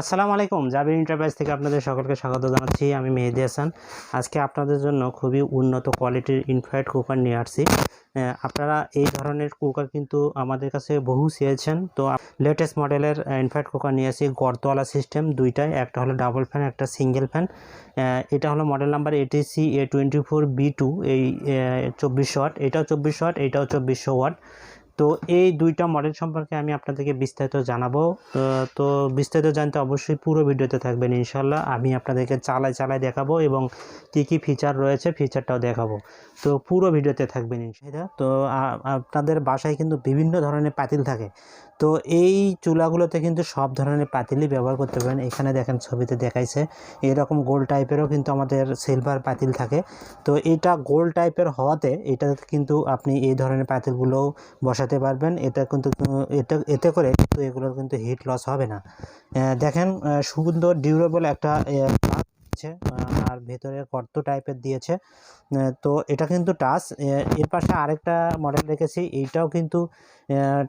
আসসালামু আলাইকুম, জাবির এন্টারপ্রাইজ থেকে আপনাদের সকলকে স্বাগত জানাচ্ছি। আমি মেহেদি হাসান। আজকে আপনাদের জন্য খুবই উন্নত কোয়ালিটির ইনফ্রাইড কুকার নিয়ে আসছি। আপনারা এই ধরনের কুকার কিন্তু আমাদের কাছে বহু চেয়েছেন। তো লেটেস্ট মডেলের ইনফ্রাইড কুকার নিয়ে আসি গর্তওয়ালা সিস্টেম দুইটাই। একটা হলো ডাবল ফ্যান একটা সিঙ্গেল ফ্যান এটা হলো model number ATC A twenty four B two এই চব্বিশশো ওয়াট। এটাও চব্বিশশো ওয়াট, এটাও চব্বিশশো ওয়াট। তো এই দুইটা মডেল সম্পর্কে আমি আপনাদেরকে বিস্তারিত জানাব। তো বিস্তারিত জানতে অবশ্যই পুরো ভিডিওতে থাকবেন ইনশাল্লাহ আমি আপনাদেরকে চালাই চালাই দেখাবো এবং কী কী ফিচার রয়েছে ফিচারটাও দেখাবো। তো পুরো ভিডিওতে থাকবেন ইনশাল্লাহ তো আপনাদের বাসায় কিন্তু বিভিন্ন ধরনের পাতিল থাকে। তো এই চুলাগুলোতে কিন্তু সব ধরনের পাতিলই ব্যবহার করতে পারেন। এখানে দেখেন ছবিতে দেখাইছে, এরকম গোল টাইপেরও কিন্তু আমাদের সিলভার পাতিল থাকে। তো এটা গোল টাইপের হওয়াতে এটা কিন্তু আপনি এই ধরনের পাতিলগুলো বসাতে পারবেন। এটা কিন্তু, এটা, এতে করে কিন্তু এগুলোর কিন্তু হিট লস হবে না। দেখেন সুন্দর ডিউরেবল একটা আছে আর ভেতরে গর্ত টাইপের দিয়েছে। তো এটা কিন্তু টাচ এর পাশে আরেকটা মডেল রেখেছি, এইটাও কিন্তু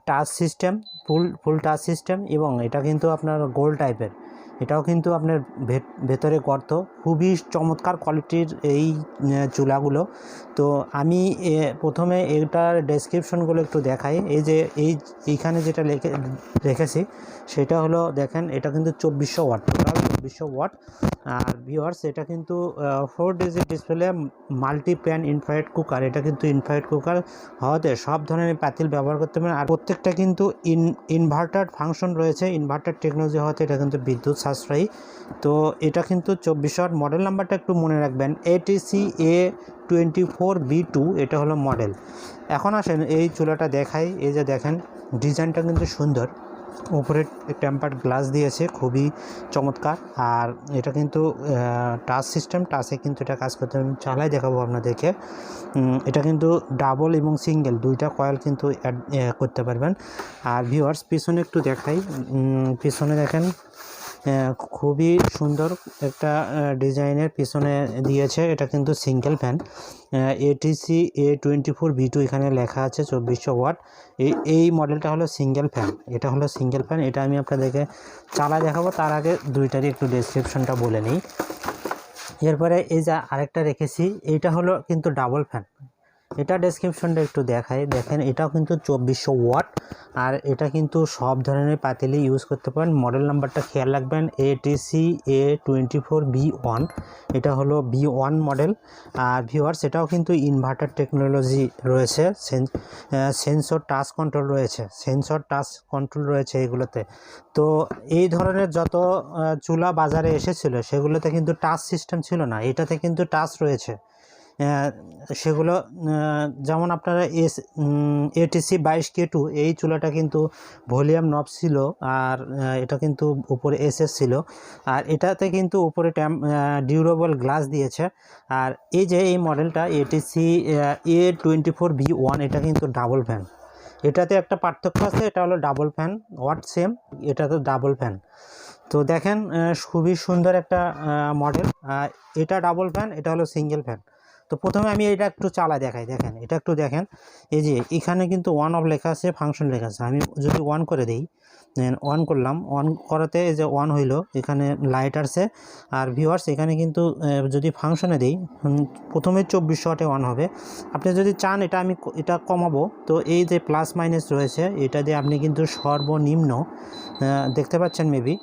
touch system full full touch system এবং এটা কিন্তু আপনার গোল টাইপের এটাও কিন্তু আপনার ভেত- ভেতরে গর্ত। খুবই চমৎকার কোয়ালিটির এই চুলাগুলো। তো আমি প্রথমে এটার ডেসক্রিপশনগুলো একটু দেখাই। এই যে, এই, এইখানে যেটা লেখে, রেখেছি, সেটা হলো, দেখেন, এটা কিন্তু চব্বিশশো ওয়াট। টোটাল চব্বিশশো ওয়াট। আর ভিওয়ার্স এটা কিন্তু four digit display multi pan cooker এটা কিন্তু ইনফ্রাইড কুকার হওয়াতে সব ধরনের পাতিল ব্যবহার করতে পারেন। আর প্রত্যেকটা কিন্তু ইন ইনভার্টার ফাংশন রয়েছে। ইনভার্টার টেকনোলজি হওয়াতে এটা কিন্তু বিদ্যুৎ সাশ্রয়ী। তো এটা কিন্তু চব্বিশশো ওয়াট মডেল নাম্বারটা একটু মনে রাখবেন। ATC A twenty four B two এটা হলো মডেল এখন আসেন, এই চুলাটা দেখাই। এই যে দেখেন ডিজাইনটা কিন্তু সুন্দর। উপরে টেম্পার্ড গ্লাস দিয়েছে, খুবই চমৎকার। আর এটা কিন্তু টাচ সিস্টেম টাচে কিন্তু এটা কাজ করতে আমি চালাই দেখাবো আপনাদেরকে। এটা কিন্তু ডাবল এবং সিঙ্গেল দুইটা কয়েল কিন্তু অ্যাড করতে পারবেন। আর ভিউয়ার্স পিছনে একটু দেখাই। পিছনে দেখেন খুবই সুন্দর একটা ডিজাইনের পিছনে দিয়েছে। এটা কিন্তু single fan. ATC A twenty four B two এখানে লেখা আছে চব্বিশশো ওয়াট। এই এই মডেলটা হলো সিঙ্গেল ফ্যান। এটা হলো সিঙ্গেল ফ্যান। এটা আমি আপনাদেরকে চালা দেখাবো। তার আগে দুইটারই একটু ডেসক্রিপশনটা বলে নিই। এরপরে এই যে আরেকটা রেখেছি, এইটা হলো কিন্তু ডাবল ফ্যান এটা ডেসক্রিপশনটা একটু দেখাই। দেখেন, এটাও কিন্তু চব্বিশশো ওয়াট, আর এটা কিন্তু সব ধরনের পাতিলে ইউজ করতে পারেন। মডেল নাম্বারটা খেয়াল রাখবেন ATC A twenty four B one এটা হলো বি ওয়ান মডেল আর ভিওয়ার্স এটাও কিন্তু ইনভার্টার টেকনোলজি রয়েছে সেন্সর টাচ কন্ট্রোল রয়েছে সেন্সর টাচ কন্ট্রোল রয়েছে এগুলোতে। তো এই ধরনের যত চুলা বাজারে এসেছিল, সেগুলোতে কিন্তু টাচ সিস্টেম ছিল না, এটাতে কিন্তু টাচ রয়েছে। সেগুলো যেমন আপনারা এস এটিসি বাইশ কে টু এই চুলাটা কিন্তু ভলিউম নব ছিল আর এটা কিন্তু উপরে এসএস ছিল। আর এটাতে কিন্তু উপরে ট্যাম ডিউরেবল গ্লাস দিয়েছে। আর এই যে এই মডেলটা ATC A twenty four B one এটা কিন্তু ডাবল ফ্যান। এটাতে একটা পার্থক্য আছে, এটা হলো ডাবল ফ্যান, ওয়াট সেম এটা তো ডাবল ফ্যান। তো দেখেন খুবই সুন্দর একটা মডেল। এটা ডাবল ফ্যান, এটা হলো সিঙ্গেল ফ্যান। তো প্রথমে আমি এটা একটু চালা দেখাই, দেখেন, এটা একটু দেখেন। এই যে, এখানে কিন্তু ওয়ান অফ লেখা আছে ফাংশন লেখা আছে। আমি যদি ওয়ান করে দিই অন করলাম অন করাতে এই যে অন হইল, এখানে লাইট আসছে। আর ভিউয়ার্স এখানে কিন্তু যদি ফাংশনে দিই প্রথমে চব্বিশ ওয়াটে অন হবে। আপনি যদি চান, এটা আমি এটা কমাবো। তো এই যে প্লাস মাইনাস রয়েছে, এটা দিয়ে আপনি কিন্তু সর্বনিম্ন দেখতে পাচ্ছেন মেবি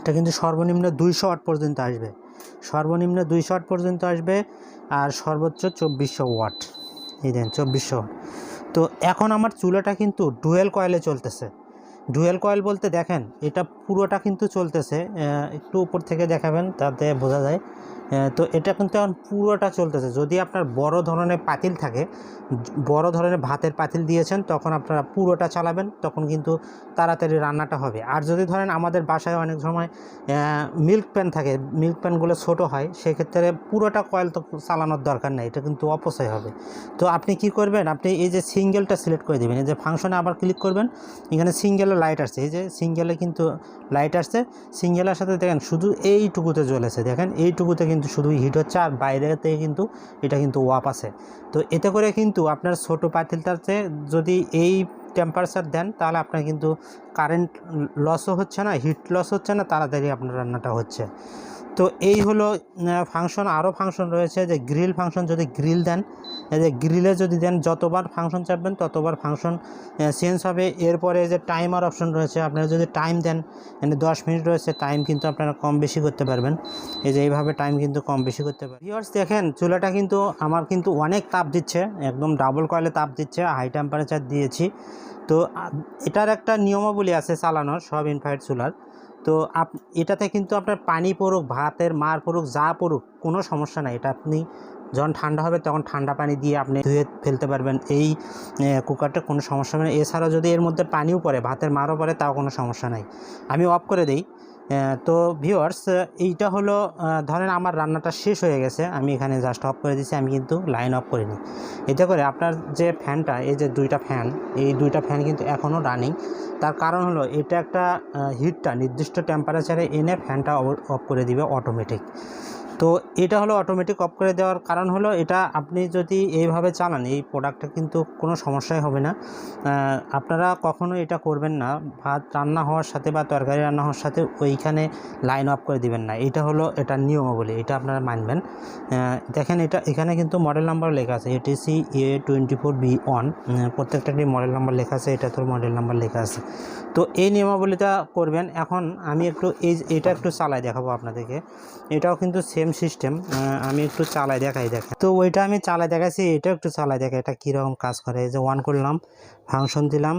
এটা কিন্তু সর্বনিম্ন দুইশো ওয়াট পর্যন্ত আসবে। সর্বনিম্ন দুইশো ওয়াট পর্যন্ত আসবে। আর সর্বোচ্চ চব্বিশশো ওয়াট। এই দেন চব্বিশশো ওয়াট। তো এখন আমার চুলাটা কিন্তু ডুয়েল কয়েলে চলতেছে। ডুয়েল কয়েল বলতে দেখেন, এটা পুরোটা কিন্তু চলতেছে একটু উপর থেকে দেখাবেন, তাতে বোঝা যায়। তো এটা কিন্তু এখন পুরোটা চলতেছে। যদি আপনার বড় ধরনের পাতিল থাকে, বড় ধরনের ভাতের পাতিল দিয়েছেন, তখন আপনারা পুরোটা চালাবেন, তখন কিন্তু তাড়াতাড়ি রান্নাটা হবে। আর যদি ধরেন আমাদের বাসায় অনেক সময় মিল্ক প্যান থাকে, মিল্ক প্যানগুলো ছোট হয়, সেক্ষেত্রে পুরোটা কয়েল তো চালানোর দরকার নেই, এটা কিন্তু অপচয় হবে। তো আপনি কি করবেন, আপনি এই যে সিঙ্গেলটা সিলেক্ট করে দেবেন, এই যে ফাংশনে আবার ক্লিক করবেন, এখানে সিঙ্গেলে লাইট আসছে। এই যে সিঙ্গেলে কিন্তু লাইট আসছে। সিঙ্গেলের সাথে দেখেন শুধু এইটুকুতে জ্বলেছে। দেখেন এইটুকুতে কিন্তু শুধু হিট হচ্ছে আর বাইরে থেকে কিন্তু এটা কিন্তু ওয়াপ আছে। তো এতে করে কিন্তু আপনার ছোটো পাতিলটাতে যদি এই টেম্পারেচার দেন, তাহলে আপনার কিন্তু কারেন্ট লসও হচ্ছে না হিট লস হচ্ছে না, তাড়াতাড়ি আপনার রান্নাটা হচ্ছে। তো এই হলো ফাংশন আরও ফাংশন রয়েছে, যে গ্রিল ফাংশন যদি গ্রিল দেন যে গ্রিলে যদি দেন, যতবার ফাংশন চাপবেন, ততবার ফাংশন চেঞ্জ হবে। এরপরে যে টাইমার অপশন রয়েছে, আপনারা যদি টাইম দেন মানে দশ মিনিট রয়েছে টাইম কিন্তু আপনারা কম বেশি করতে পারবেন। এই যে এইভাবে টাইম কিন্তু কম বেশি করতে পারবেন। ভিওর্স দেখেন, চুলাটা কিন্তু আমার কিন্তু অনেক তাপ দিচ্ছে, একদম ডাবল কয়েলে তাপ দিচ্ছে হাই টেম্পারেচার দিয়েছি। তো এটার একটা নিয়মাবলী আছে চালানোর, সব ইনফ্রারেড চুলার। তো আপ, এটাতে কিন্তু আপনার পানি পড়ুক, ভাতের মার পড়ুক, যা পড়ুক, কোনো সমস্যা নাই। এটা আপনি যখন ঠান্ডা হবে তখন ঠান্ডা পানি দিয়ে আপনি ধুয়ে ফেলতে পারবেন। এই কুকারটা কোনো সমস্যা নেই এছাড়াও যদি এর মধ্যে পানিও পড়ে, ভাতের মারও পড়ে, তাও কোনো সমস্যা নাই। আমি অফ করে দিই। তো ভিওয়ার্স এইটা হলো ধরেন আমার রান্নাটা শেষ হয়ে গেছে, আমি এখানে জাস্ট অফ করে দিয়েছি, আমি কিন্তু লাইন অফ করিনি। এতে করে আপনার যে ফ্যানটা, এই যে দুইটা ফ্যান, এই দুইটা ফ্যান কিন্তু এখনও রানিং তার কারণ হলো, এটা একটা হিটটা নির্দিষ্ট টেম্পারেচারে এনে ফ্যানটা অফ করে দিবে অটোমেটিক তো এটা হলো অটোমেটিক অফ করে দেওয়ার কারণ হলো এটা আপনি যদি এইভাবে চালান, এই প্রোডাক্টটা কিন্তু কোনো সমস্যাই হবে না। আপনারা কখনো এটা করবেন না, ভাত রান্না হওয়ার সাথে বা তরকারি রান্না হওয়ার সাথে ওইখানে লাইন অফ করে দিবেন না। এটা হলো এটা নিয়মাবলী, এটা আপনারা মানবেন। দেখেন এটা, এখানে কিন্তু মডেল নাম্বার লেখা আছে ATC A twenty four B one প্রত্যেকটারই model number লেখা আছে, এটা তোর মডেল নাম্বার লেখা আছে। তো এই নিয়মাবলীটা করবেন। এখন আমি একটু এই, এটা একটু চালাই দেখাবো আপনাদেরকে। এটাও কিন্তু সেম সিস্টেম আমি একটু চালাই দেখাই, দেখেন। তো ওইটা আমি চালাই দেখাচ্ছি এটা একটু চালাই দেখা এটা কীরকম কাজ করে। এই যে ওয়ান করলাম ফাংশন দিলাম,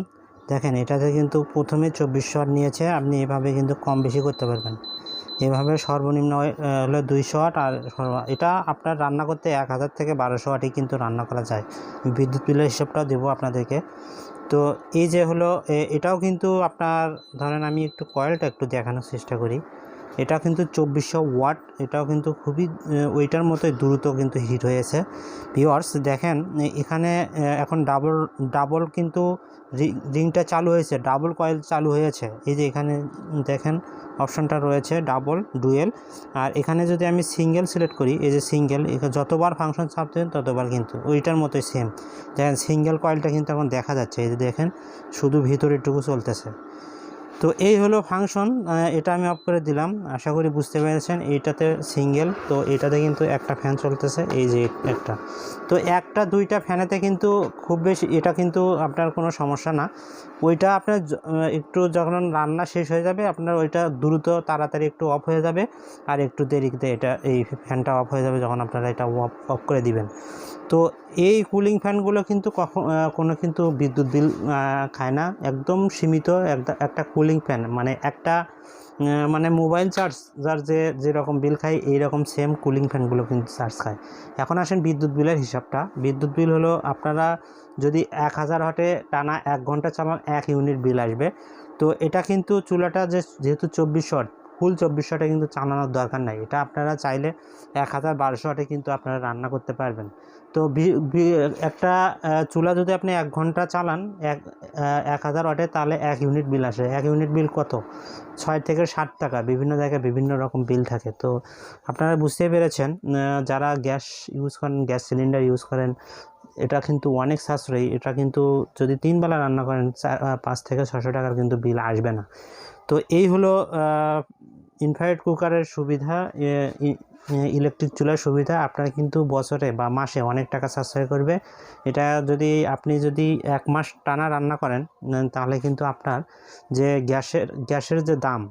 দেখেন, এটাতে কিন্তু প্রথমে চব্বিশ শট নিয়েছে, আপনি এভাবে কিন্তু কম বেশি করতে পারবেন। এভাবে সর্বনিম্ন হলো দুইশো ওয়াট আর এটা আপনার রান্না করতে এক হাজার থেকে বারোশো ওয়াটই কিন্তু রান্না করা যায়। বিদ্যুৎ বিলের হিসেবটাও দেবো আপনাদেরকে। তো এই যে হলো এটাও কিন্তু আপনার, ধরেন আমি একটু কয়েলটা একটু দেখানোর চেষ্টা করি। এটা কিন্তু চব্বিশশো ওয়াট, এটাও কিন্তু খুবই ওইটার মতোই দ্রুত কিন্তু হিট হয়েছে। ভিওয়ার্স দেখেন, এখানে এখন ডাবল ডাবল কিন্তু রিংটা চালু হয়েছে, ডাবল কয়েল চালু হয়েছে। এই যে এখানে, দেখেন, অপশনটা রয়েছে, ডাবল, ডুয়েল। আর এখানে যদি আমি সিঙ্গেল সিলেক্ট করি, এই যে সিঙ্গেল যতবার ফাংশন চাপতেন ততবার কিন্তু, ওইটার মতোই সেম। দেখেন, সিঙ্গেল কয়েলটা কিন্তু এখন দেখা যাচ্ছে, এই যে দেখেন, শুধু ভিতরেরটুকু চলতেছে। তো এই হলো ফাংশন এটা আমি অফ করে দিলাম। আশা করি বুঝতে পেরেছেন, এইটাতে সিঙ্গেল তো এটাতে কিন্তু একটা ফ্যান চলতেছে, এই যে একটা। তো একটা দুইটা ফ্যানেতে কিন্তু খুব বেশি, এটা কিন্তু আপনার কোনো সমস্যা না। ওইটা আপনার একটু যখন রান্না শেষ হয়ে যাবে, আপনার ওইটা দ্রুত তাড়াতাড়ি একটু অফ হয়ে যাবে, আর একটু দেরিতে এটা, এই ফ্যানটা অফ হয়ে যাবে যখন আপনারা এটা অফ অফ করে দিবেন। তো এই কুলিং ফ্যানগুলো কিন্তু কখন কোনো কিন্তু বিদ্যুৎ বিল খায় না। একদম সীমিত একটা কুলিং ফ্যান মানে একটা মানে মোবাইল চার্জ যার যে, যেরকম বিল খায়, এইরকম সেম কুলিং ফ্যানগুলো কিন্তু চার্জ খায়। এখন আসেন বিদ্যুৎ বিলের হিসাবটা। বিদ্যুৎ বিল হলো আপনারা যদি এক হাজার হটে, টানা এক ঘণ্টা চালান, এক ইউনিট বিল আসবে। তো এটা কিন্তু চুলাটা যে, যেহেতু চব্বিশ শট ফুল চব্বিশ শটে কিন্তু চালানোর দরকার নাই। এটা আপনারা চাইলে এক হাজার বারোশো শটে কিন্তু আপনারা রান্না করতে পারবেন। তো একটা চুলা যদি আপনি এক ঘণ্টা চালান, এক এক হাজার ওয়াটে তাহলে এক ইউনিট বিল আসে। এক ইউনিট বিল কত? ছয় থেকে ষাট টাকা। বিভিন্ন জায়গায় বিভিন্ন রকম বিল থাকে। তো আপনারা বুঝতেই পেরেছেন যারা গ্যাস ইউজ করেন, গ্যাস সিলিন্ডার ইউজ করেন, এটা কিন্তু অনেক সাশ্রয়ী। এটা কিন্তু যদি তিনবেলা রান্না করেন পাঁচ থেকে ছশো টাকার কিন্তু বিল আসবে না। তো এই হলো ইনফ্রারেড কুকারের সুবিধা ইলেকট্রিক চুলার সুবিধা। আপনারা কিন্তু বছরে বা মাসে অনেক টাকা সাশ্রয় করবে। এটা যদি, আপনি যদি এক মাস টানা রান্না করেন তাহলে কিন্তু আপনার যে গ্যাসের গ্যাসের যে দাম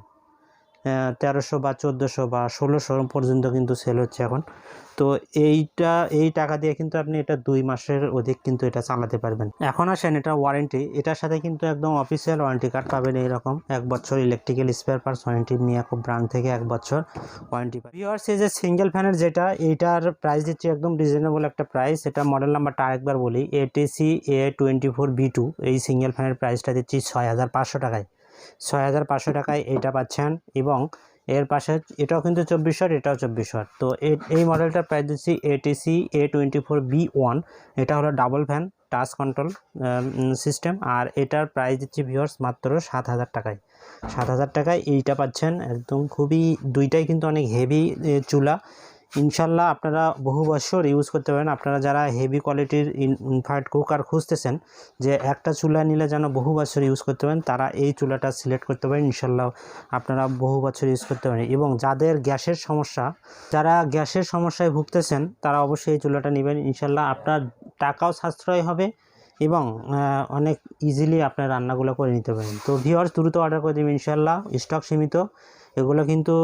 তেরোশো বা চোদ্দোশো বা ষোলোশো পর্যন্ত কিন্তু সেল হচ্ছে এখন। তো এইটা, এই টাকা দিয়ে কিন্তু আপনি এটা দুই মাসের অধিক কিন্তু এটা চালাতে পারবেন। এখন আসেন এটা ওয়ারেন্টি এটার সাথে কিন্তু একদম অফিসিয়াল ওয়ারেন্টি কার্ড পাবেন এইরকম। এক বছর electrical spare parts warranty Miyako brand থেকে এক বছর ওয়ারেন্টি পাবেন। ভিওয়ার্স এই যে সিঙ্গেল ফ্যানের যেটা, এইটার প্রাইস দিচ্ছি একদম রিজনেবল একটা প্রাইস এটা মডেল নাম্বারটা আরেকবার বলি ATC A twenty four B two এই সিঙ্গেল ফ্যানের প্রাইসটা দিচ্ছি ছয় হাজার পাঁচশো টাকায়। ছয় হাজার পাঁচশো টাকায় এইটা পাচ্ছেন এবং এর পাশে এটাও কিন্তু চব্বিশ শট, এটাও চব্বিশ শট। তো এই মডেলটার প্রাইস দিচ্ছি ATC A twenty four B one এটা হলো double fan touch control system আর এটার প্রাইস দিচ্ছি ভিওর্স মাত্র সাত হাজার টাকায়। সাত হাজার টাকায় এইটা পাচ্ছেন, একদম খুবই, দুইটাই কিন্তু অনেক হেভি চুলা। ইনশাল্লাহ আপনারা বহু বছর ইউজ করতে পারেন। আপনারা যারা হেভি কোয়ালিটির ইনফ্রারেড কুকার খুঁজতেছেন, যে একটা চুলা নিলে যেন বহু বছর ইউজ করতে পারেন, তারা এই চুলাটা সিলেক্ট করতে পারেন। ইনশাল্লাহ আপনারা বহু বছর ইউজ করতে পারেন। এবং যাদের গ্যাসের সমস্যা, যারা গ্যাসের সমস্যায় ভুগতেছেন, তারা অবশ্যই এই চুলাটা নেবেন। ইনশাল্লাহ আপনার টাকাও সাশ্রয় হবে এবং অনেক ইজিলি আপনার রান্নাগুলো করে নিতে পারেন। তো ভিওর্স দ্রুত অর্ডার করে দেবেন। ইনশাল্লাহ স্টক সীমিত। এগুলো কিন্তু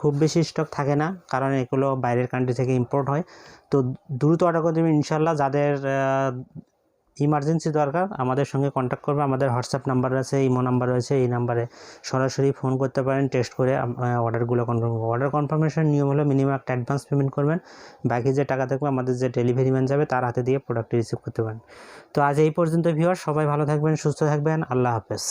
খুব বেশি স্টক থাকে না, কারণ এগুলো বাইরের কান্ট্রি থেকে ইম্পোর্ট হয়। তো দ্রুত অর্ডার করে দেবেন ইনশাল্লাহ যাদের ইমার্জেন্সি দরকার, আমাদের সঙ্গে কন্ট্যাক্ট করবে। আমাদের হোয়াটসঅ্যাপ নাম্বার আছে ইমো নাম্বার রয়েছে, এই নাম্বারে সরাসরি ফোন করতে পারেন টেস্ট করে অর্ডারগুলো কনফার্ম করব। অর্ডার কনফার্মেশন নিয়ম হলো মিনিমাম একটা অ্যাডভান্স পেমেন্ট করবেন। বাকি যে টাকা থাকবে, আমাদের যে ডেলিভারি ম্যান যাবে, তার হাতে দিয়ে প্রোডাক্ট রিসিভ করতে পারেন। তো আজ এই পর্যন্ত ভিউয়ার সবাই ভালো থাকবেন, সুস্থ থাকবেন, আল্লাহ হাফেজ।